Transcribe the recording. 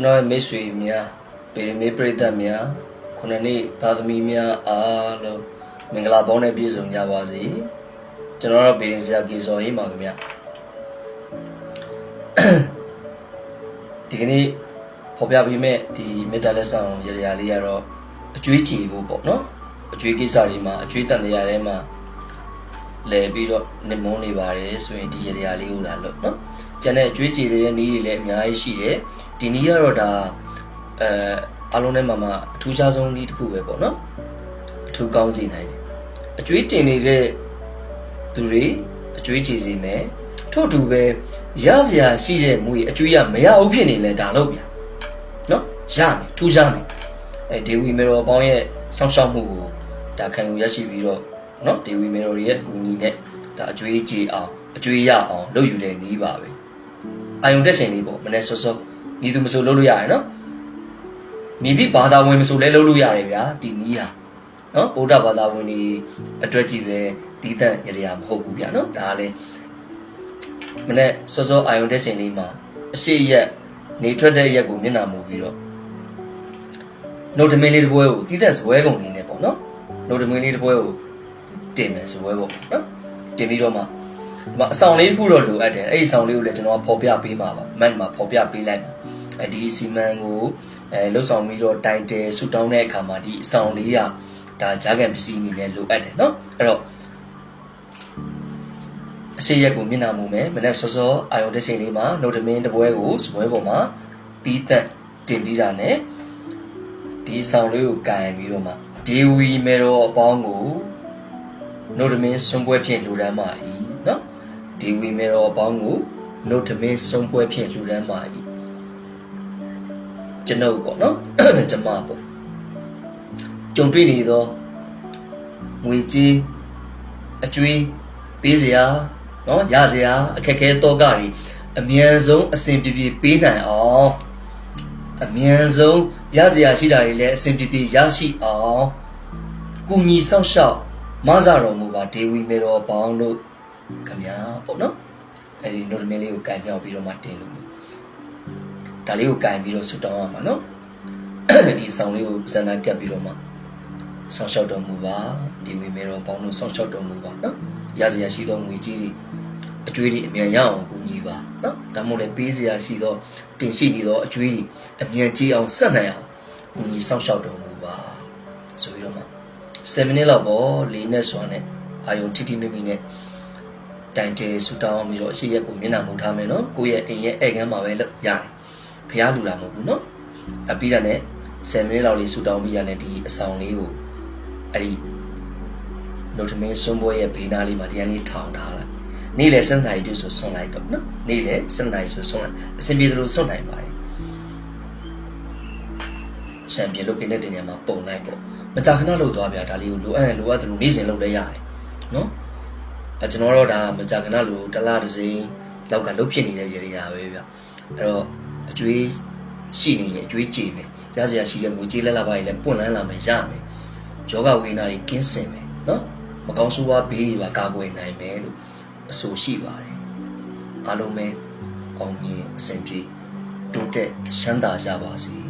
ကျွန်တော်ရဲ့မိတ်ဆွေများပေမေပရိသတ်များခုနှစ်နှစ်သားသမီးများအားလုံးမင်္ဂလာပေါင်းနဲ့ပြည့်စုံကြပါစေကျွန်တော်တို့ပေရင်ဆရာကေစော်ဟိမှာခင်ဗျဒီကနေ့ဖော်ပြပေးမဲ့ဒီမေတ္တာလက်ဆောင်ရရလေးကတော့အကျွေးကြည်ဖို့ပေါ့နော်အကျွေးကိစ္စတွေမှာအကျွေးတန်တရားထဲမှာလဲပြီးတော့နစ်မုန်းနေပါတယ်ဆိုရင်ဒီရရလေးကိုလာလို့နော် ကျန်တဲ့အကျွေးကြေသေးတဲ့နည်းတွေလည်းအများကြီးရှိတယ်ဒီနည်းကတော့ဒါအဲအလုံးထဲမှာမှအထူးခြားဆုံးနည်းတစ်ခုပဲပေါ့နော်အထူးကောင်းစေနိုင်တယ်အကျွေးတင်နေတဲ့သူတွေအကျွေးကြေစေမယ်ထို့တူပဲရစရာရှိတဲ့မူကြီးအကျွေးရမရဘူးဖြစ်နေလဲဒါလို့ပြန်နော်ရမယ်ထူးခြားမယ်အဲဒေဝီမေတော်အပေါင်းရဲ့စောင့်ရှောက်မှုကိုဒါခံယူရရှိပြီးတော့နော်ဒေဝီမေတော်ရဲ့အကူအညီနဲ့ဒါအကျွေးကြေအောင်အကျွေးရအောင်လုပ်ယူတဲ့နည်းပါပဲ အာယုံတက်ချိန်လေးပေါ့မနေ့စောစောမိသူမဆိုလုပ်လို့ရတယ်နော်မိသည့်ဘာသာဝင်မဆိုလဲလုပ်လို့ရတယ်ဗျာဒီနီးဟာနော်ဗုဒ္ဓဘာသာဝင်တွေအတွက်ကြည့်ပဲတီးတန့်ရရမဟုတ်ဘူးဗျာနော်ဒါလည်းမနေ့စောစောအာယုံတက်ချိန်လေးမှာအရှိရက်နေထွက်တဲ့ရက်ကိုမျက်နှာမူပြီးတော့နှုတ်သမင်းလေးတစ်ပွဲကိုတီးတဲ့စပွဲကုန်လေးနဲ့ပေါ့နော်နှုတ်သမင်းလေးတစ်ပွဲကိုတင်မယ်စပွဲပေါ့နော်တင်ပြီးတော့မှ အဆောင်လေးတစ်ခုတော့လိုအပ်တယ်အဲ့ဒီအဆောင်လေးကိုလည်းကျွန်တော်ကဖော်ပြပေးမှာပါမန်မှာဖော်ပြပေးလိုက်မှာအဲဒီစီမံကိုအဲလှုပ်ဆောင်ပြီးတော့တိုင်တယ်ဆူတောင်းတဲ့အခါမှာဒီအဆောင်လေးကဒါဂျာကန်ပစ္စည်းအနေနဲ့လိုအပ်တယ်နော်အဲ့တော့အရှိရက်ကိုမျက်နှာမူမယ်မနေ့စောစောအာယုံတစ်ချိန်လေးမှာနှုတ်သမင်းတစ်ပွဲကိုစပွဲပေါ်မှာတီးတက်တင်ပြီးတာ ਨੇ ဒီအဆောင်လေးကိုကင်ပြီးတော့မှဒီဝီမေရောအပေါင်းကိုနှုတ်သမင်းစွန်ပွဲဖြင့်လူဒန်းမာ၏နော် ဒီဝီမေတော်အပေါင်းကိုနှုတ်သမင်းစွန်ပွဲဖြင့်လူဒန်းမာ၏ကျွန်ုပ်ပေါ့နော်ကျမပေါ့ကြုံတွေ့နေသောငွေကြေးအကျွေးပေးစရာနော်ရစရာအခက်အခဲတော့ကတွေအမြန်ဆုံးအစဉ်ပြေပြေပေးနိုင်အောင်အမြန်ဆုံးရစရာရှိတာတွေလည်းအစဉ်ပြေပြေရရှိအောင်ကုညီဆောင်ရှောက်မဆာတော်မူပါဒေဝီမေတော်ပေါင်းတို့ ခမညာပေါ့နော်အဲဒီနိုဒမင်းလေးကိုကင်မြောက်ပြီးတော့မှတင်လို့ဒါလေးကိုကင်ပြီးတော့ဆူတောင်းရမှာနော်ဒီဆောင်လေးကိုစန္ဒကပ်ပြီးတော့မှဆောင်ရှောက်တော်မူပါဒေဝီမေတော်ပေါင်းတို့ဆောင်ရှောက်တော်မူပါနော်ရစရာရှိသောငွေကြီးတွေအကျွေးတွေအမြန်ရအောင်ကူညီပါနော်ဒါမှမဟုတ်လည်းပေးစရာရှိသောတင်ရှိနေသောအကျွေးတွေအမြန်ကြီးအောင်ဆက်နိုင်အောင်ကူညီဆောင်ရှောက်တော်မူပါဆိုပြီးတော့မှ7မိနစ်လောက်ပေါ့လေးနဲ့စွာနဲ့အာယုံထိထိမိမိနဲ့ တိုင်တဲဆူတောင်းပြီးတော့အရှိရက်ကိုမျက်နှာမူထားမယ်နော်ကိုယ့်ရဲ့အိမ်ရဲ့ဧကန်းမှာပဲလုပ်ရတယ်ဖះလူလာမဟုတ်ဘူးနော်အပြီးတာနဲ့7မိနစ်လောက်လေးဆူတောင်းပြီးရတဲ့ဒီအဆောင်လေးကိုအဲ့ဒီနိုထမင်းစွန်ပွဲရဲ့ဘေးနားလေးမှာတရားလေးထောင်ထားလိုက်နေ့လယ်7နာရီတူဆိုဆွန်လိုက်တော့နော်နေ့လယ်7နာရီဆိုဆွန်လိုက်အစဉ်ပြေသလိုဆွန်နိုင်ပါတယ်ရှမ်ပြေလုတ်ကင်းတဲ့တင်ညာမှာပုံလိုက်ပေါ့မကြာခဏလှုပ်သွားပြဒါလေးကိုလိုအပ်ရင်လိုအပ်သလိုနေ့စဉ်လှုပ်လဲရတယ်နော် အဲကျွန်တော်တော့ဒါမကြာခဏလိုတစ်လားတစ်စိမ်းလောက်ကလှုပ်ဖြစ်နေတဲ့ရေတွေရာပဲဗျအဲ့တော့အကျွေးရှိနေရင်အကျွေးကြည်မယ်ရစရာရှိတဲ့ငွေကြေးလက်လာပါရင်လည်းပွင့်လန်းလာမယ်ရမယ်ယောဂဝိညာဉ်တွေကင်းစင်မယ်နော်မကောင်းဆိုးဝါးဘေးတွေပါကာကွယ်နိုင်မယ်လို့အဆိုရှိပါတယ်အားလုံးပဲအောင်မြင်အဆင်ပြေတိုးတက်ချမ်းသာကြပါစေ